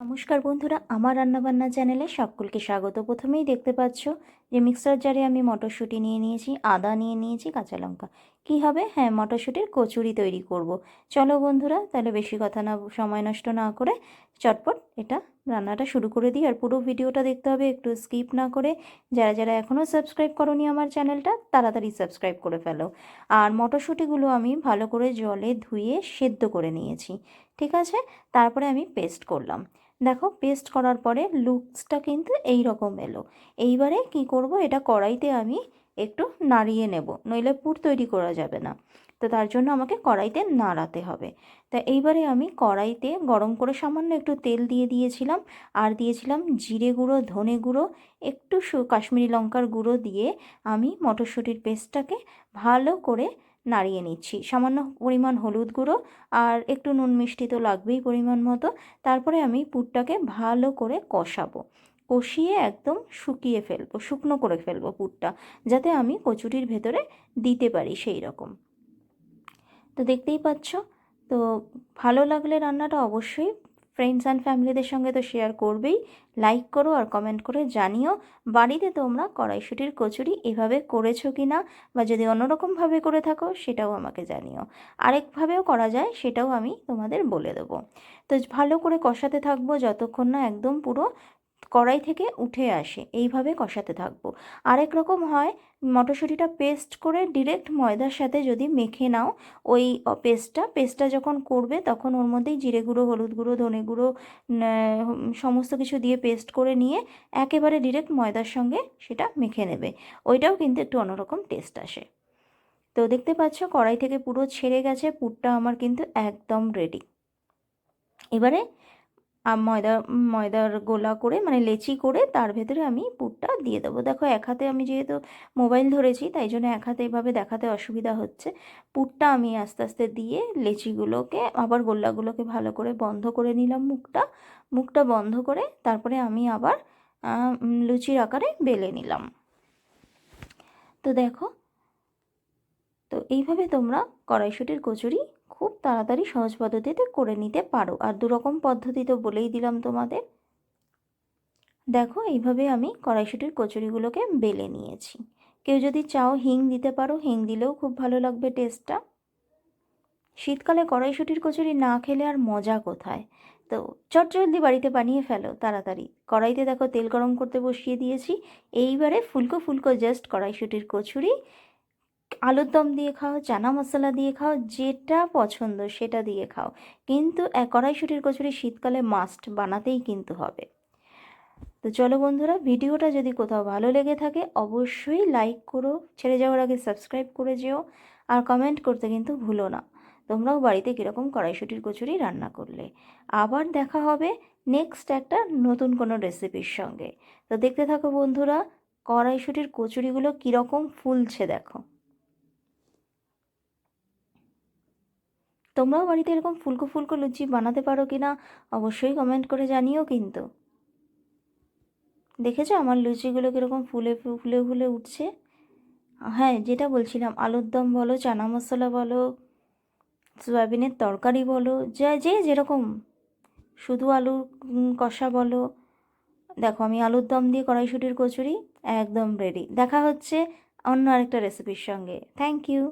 নমস্কার বন্ধুরা, আমার রান্নাবান্না চ্যানেলে সকলকে স্বাগত। প্রথমেই দেখতে পাচ্ছ যে মিক্সার জারে আমি মটরশুঁটি নিয়ে নিয়েছি, আদা নিয়ে নিয়েছি, কাঁচা লঙ্কা। কী হবে? হ্যাঁ মটরশুঁটির কচুরি তৈরি করব। চলো বন্ধুরা, তাহলে বেশি কথা না, সময় নষ্ট না করে চটপট এটা রান্নাটা শুরু করে দিই। আর পুরো ভিডিওটা দেখতে হবে, একটু স্কিপ না করে যারা যারা এখনও সাবস্ক্রাইব করনি আমার চ্যানেলটা, তাড়াতাড়ি সাবস্ক্রাইব করে ফেলো। আর মটরশুঁটিগুলো আমি ভালো করে জলে ধুয়ে সেদ্ধ করে নিয়েছি। ঠিক আছে? তারপরে আমি পেস্ট করলাম। দেখো পেস্ট করার পরে লুকসটা কিন্তু এই রকম এলো। এইবারে কি করব, এটা কড়াইতে আমি একটু নাড়িয়ে নেব, নইলে পুর তৈরি করা যাবে না। তো তার জন্য আমাকে কড়াইতে নাড়াতে হবে। তা এইবারে আমি কড়াইতে গরম করে সামান্য একটু তেল দিয়ে দিয়েছিলাম, আর দিয়েছিলাম জিরে গুঁড়ো, ধনে গুঁড়ো, একটু কাশ্মীরি লঙ্কার গুঁড়ো দিয়ে আমি মটরশুঁটির পেস্টটাকে ভালো করে নাড়িয়ে নিচ্ছি। সামান্য পরিমাণ হলুদ গুঁড়ো আর একটু নুন মিষ্টি তো লাগবেই পরিমাণ মতো। তারপরে আমি পুরটাকে ভালো করে কষাবো। কষিয়ে একদম শুকিয়ে ফেলব, শুকনো করে ফেলব পুরটা, যাতে আমি কচুরির ভেতরে দিতে পারি সেই রকম। তো দেখতেই পাচ্ছ? তো ভালো লাগলে রান্নাটা অবশ্যই ফ্রেন্ডস অ্যান্ড ফ্যামিলিদের সঙ্গে তো শেয়ার করবেই। লাইক করো আর কমেন্ট করে জানিও, বাড়িতে তোমরা কড়াইশুটির কচুরি এভাবে করেছ কি না বা যদি অন্যরকমভাবে করে থাকো, সেটাও আমাকে জানিও। আরেকভাবেও করা যায়, সেটাও আমি তোমাদের বলে দেবো। তো ভালো করে কষাতে থাকব যতক্ষণ না একদম পুরো কড়াই থেকে উঠে আসে। এইভাবে কষাতে থাকব। আরেক রকম হয়, মটরশুঁটিটা পেস্ট করে ডিরেক্ট ময়দার সাথে যদি মেখে নাও, ওই পেস্টটা পেস্টটা যখন করবে তখন ওর মধ্যেই জিরে গুঁড়ো, হলুদ গুঁড়ো, ধনে গুঁড়ো সমস্ত কিছু দিয়ে পেস্ট করে নিয়ে একেবারে ডিরেক্ট ময়দার সঙ্গে সেটা মেখে নেবে। ওইটাও কিন্তু একটু অন্যরকম টেস্ট আসে। তো দেখতে পাচ্ছ, কড়াই থেকে পুরো ছেড়ে গেছে, পুরটা আমার কিন্তু একদম রেডি এবারে ময়দা, ময়দার গোলা করে মানে লেচি করে তার ভেতরে আমি পুরটা দিয়ে দেবো। দেখো, এক হাতে আমি যেহেতু মোবাইল ধরেছি, তাই জন্য এক হাতে এভাবে দেখাতে অসুবিধা হচ্ছে। পুরটা আমি আস্তে আস্তে দিয়ে লেচিগুলোকে, আবার গোল্লাগুলোকে ভালো করে বন্ধ করে নিলাম মুখটা। মুখটা বন্ধ করে তারপরে আমি আবার লুচির আকারে বেলে নিলাম। তো দেখো, তো এইভাবে তোমরা কড়াইশুটির কচুরি খুব তাড়াতাড়ি সহজ পদ্ধতিতে করে নিতে পারো। আর দুরকম পদ্ধতি তো বলেই দিলাম তোমাদের। দেখো, এইভাবে আমি কড়াইশুটির কচুরিগুলোকে বেলে নিয়েছি। কেউ যদি চাও হিং দিতে পারো, হিং দিলেও খুব ভালো লাগবে টেস্টটা শীতকালে কড়াইশুটির কচুরি না খেলে আর মজা কোথায়? তো চট জলদি বাড়িতে বানিয়ে ফেলো তাড়াতাড়ি। কড়াইতে দেখো তেল গরম করতে বসিয়ে দিয়েছি। এইবারে ফুলকো ফুলকো জাস্ট কড়াইশুটির কচুরি। আলুর দম দিয়ে খাও, চানা মশলা দিয়ে খাও, যেটা পছন্দ সেটা দিয়ে খাও। কিন্তু কড়াইশুটির কচুরি শীতকালে মাস্ট বানাতেই কিন্তু হবে। তো চলো বন্ধুরা, ভিডিওটা যদি কোথাও ভালো লেগে থাকে, অবশ্যই লাইক করো, ছেড়ে যাওয়ার আগে সাবস্ক্রাইব করে যেও, আর কমেন্ট করতে কিন্তু ভুলো না। তোমরাও বাড়িতে কীরকম কড়াইশুটির কচুরি রান্না করলে। আবার দেখা হবে নেক্সট একটা নতুন কোনো রেসিপির সঙ্গে। তো দেখতে থাকো বন্ধুরা, কড়াইশুটির কচুরিগুলো কীরকম ফুলছে দেখো। তোমরাও বাড়িতে এরকম ফুলকো ফুলকো লুচি বানাতে পারো কি না, অবশ্যই কমেন্ট করে জানিও কিন্তু। দেখেছ আমার লুচিগুলো কীরকম ফুলে ফুলে ফুলে উঠছে? হ্যাঁ যেটা বলছিলাম, আলুর দম বলো, চানা মশলা বলো, সয়াবিনের তরকারি বলো, যা, যে যেরকম। শুধু আলুর কষা বলো। দেখো, আমি আলুর দম দিয়ে কড়াইশুটির কচুরি একদম রেডি দেখা হচ্ছে অন্য আরেকটা রেসিপির সঙ্গে। Thank you